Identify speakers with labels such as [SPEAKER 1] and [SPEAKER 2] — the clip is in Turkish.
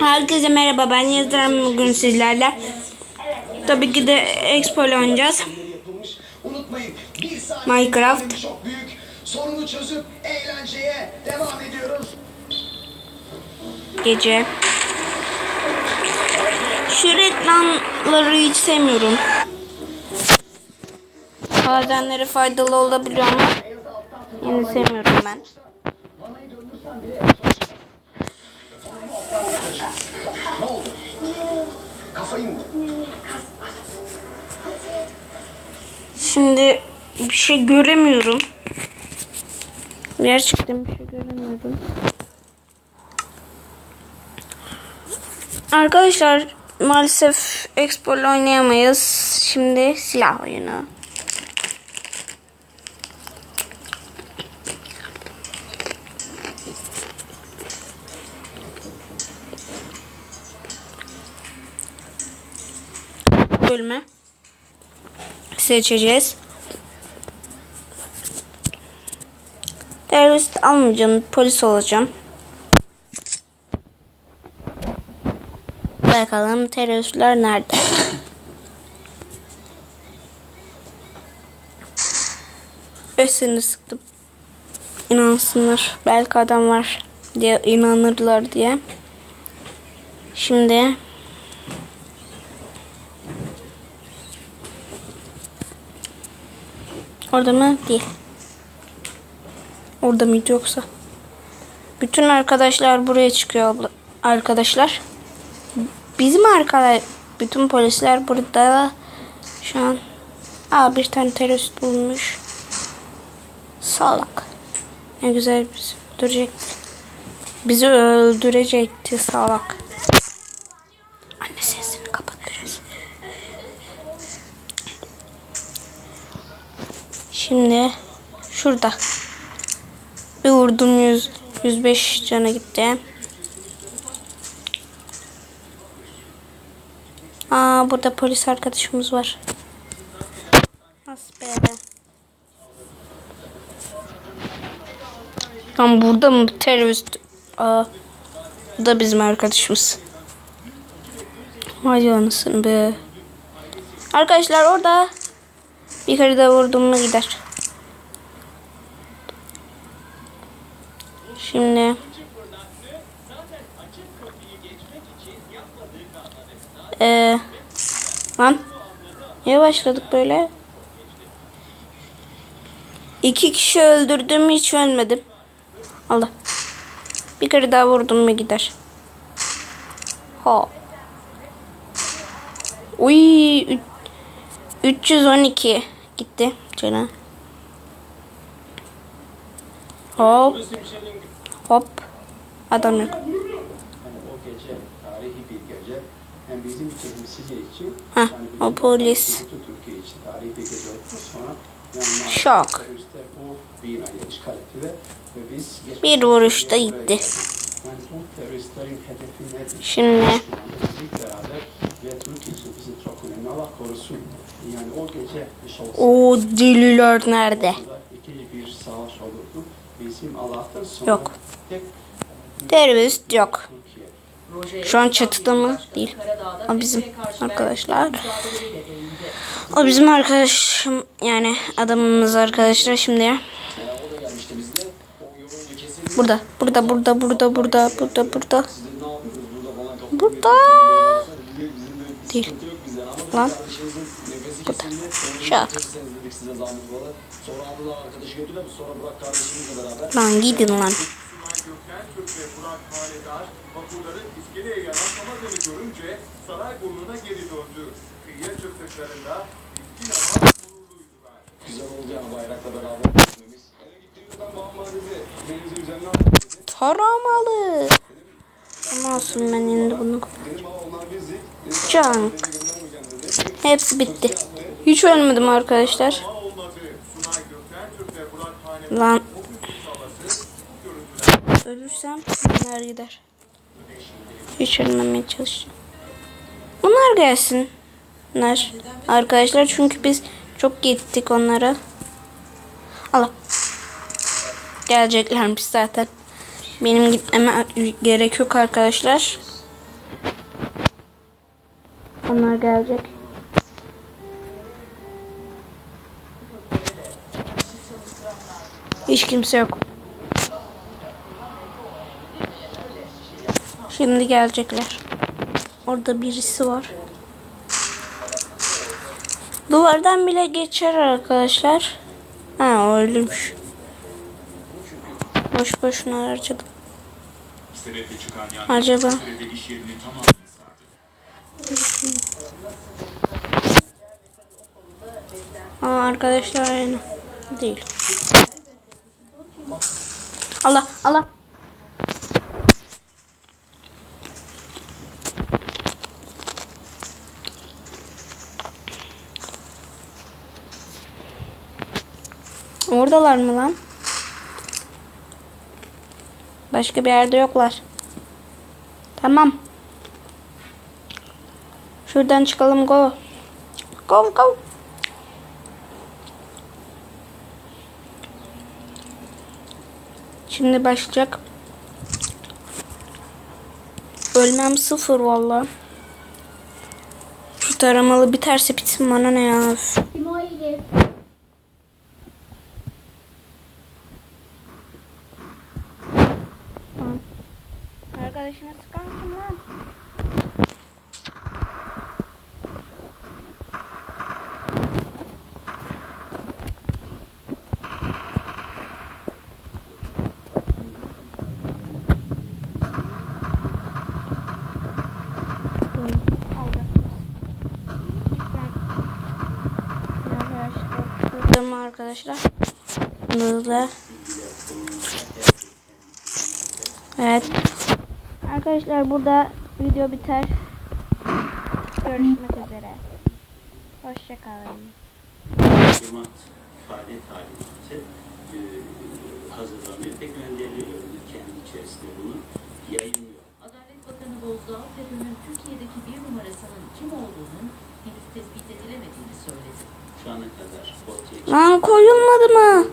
[SPEAKER 1] Herkese merhaba ben Yıldırım bugün sizlerle. Tabii ki de Expo ile oynayacağız. Minecraft.
[SPEAKER 2] Sorunu çözüp eğlenceye devam ediyoruz.
[SPEAKER 1] Gece. Şu reklamları hiç sevmiyorum. Bazenleri faydalı olabiliyor ama yine sevmiyorum ben.
[SPEAKER 2] Ne oldu? Kafayı mı?
[SPEAKER 1] Şimdi bir şey göremiyorum. Gerçekten bir şey göremiyorum. Arkadaşlar maalesef Expo oynayamayız. Şimdi silah oyunu. Bölme seçeceğiz. Terörist almayacağım, polis olacağım. Bakalım teröristler nerede? Ösünü sıktım. İnansınlar. Belki adam var diye inanırlar diye. Şimdi Orada mı? Değil. Orada mıydı yoksa? Bütün arkadaşlar buraya çıkıyor abla- arkadaşlar. Bizim arkadaş bütün polisler burada şu an. Aa bir tane terörist bulmuş. Salak. Ne güzel bizi öldürecekti. Bizi öldürecekti salak. Şimdi şurada. Bir vurdum 100, 105 cana gitti. Aa burada polis arkadaşımız var. As be. Tam burada mı terörist? Aa, bu da bizim arkadaşımız. Vay anasını be. Arkadaşlar orada bir kere de vurdum mu gider. Şimdi ee, lan niye başladık böyle? İki kişi öldürdüm hiç ölmedim. Allah. Bir kere daha vurdum mu gider. Ha. Uy. Üç- 312 gitti canı. Hop. Hop. Adam yok.
[SPEAKER 3] Yani bizim için
[SPEAKER 1] Heh,
[SPEAKER 3] yani
[SPEAKER 1] o polis. Şok. Bir vuruşta gitti. Şimdi
[SPEAKER 3] Birlik beraber ve Türkiye için bizim çok önemli. Allah korusun. Yani o gece iş olsa
[SPEAKER 1] o deliler nerede?
[SPEAKER 3] ikili bir savaş olurdu. Bizim Allah'tan sonra
[SPEAKER 1] Yok.
[SPEAKER 3] tek
[SPEAKER 1] Terörist yok. Şu an çatıda mı? Değil. O bizim arkadaşlar. O bizim arkadaşım yani adamımız arkadaşlar şimdi. Burada, burada, burada, burada, burada, burada, burada. Burada. Değil. Lan. Burada. Şak. Lan gidin lan. Taramalı. Ama olsun ben şimdi bunu
[SPEAKER 3] Dedim dedi.
[SPEAKER 1] Hepsi bitti. Hiç ölmedim arkadaşlar. Lan ölürsem bunlar gider. Hiç ölmemeye çalışacağım. Bunlar gelsin. Bunlar arkadaşlar çünkü biz çok gittik onlara. Allah. Geleceklermiş zaten. Benim gitmeme gerek yok arkadaşlar. Onlar gelecek. Hiç kimse yok. Şimdi gelecekler. Orada birisi var. Duvardan bile geçer arkadaşlar. Ha ölmüş. Boş boşuna harcadım. Acaba? Aa, arkadaşlar aynı. Değil. Allah Allah. Oradalar mı lan? Başka bir yerde yoklar. Tamam. Şuradan çıkalım go. Go go. Şimdi başlayacak. Ölmem sıfır valla. Şu taramalı biterse bitsin bana ne ya. Arkadaşına sıkar mısın lan? Buldum arkadaşlar. Hızlı. Evet. Arkadaşlar burada video biter. Görüşmek üzere. Hoşçakalın.
[SPEAKER 4] faaliyet talimatı e, hazırlanıyor. Pek önderiliyor kendi içerisinde bunu yayınlıyor.
[SPEAKER 5] Adalet Bakanı Bozdağ, FETÖ'nün Türkiye'deki bir numarasının kim olduğunun henüz tespit edilemediğini söyledi.
[SPEAKER 4] Şu ana kadar
[SPEAKER 1] Lan koyulmadı mı?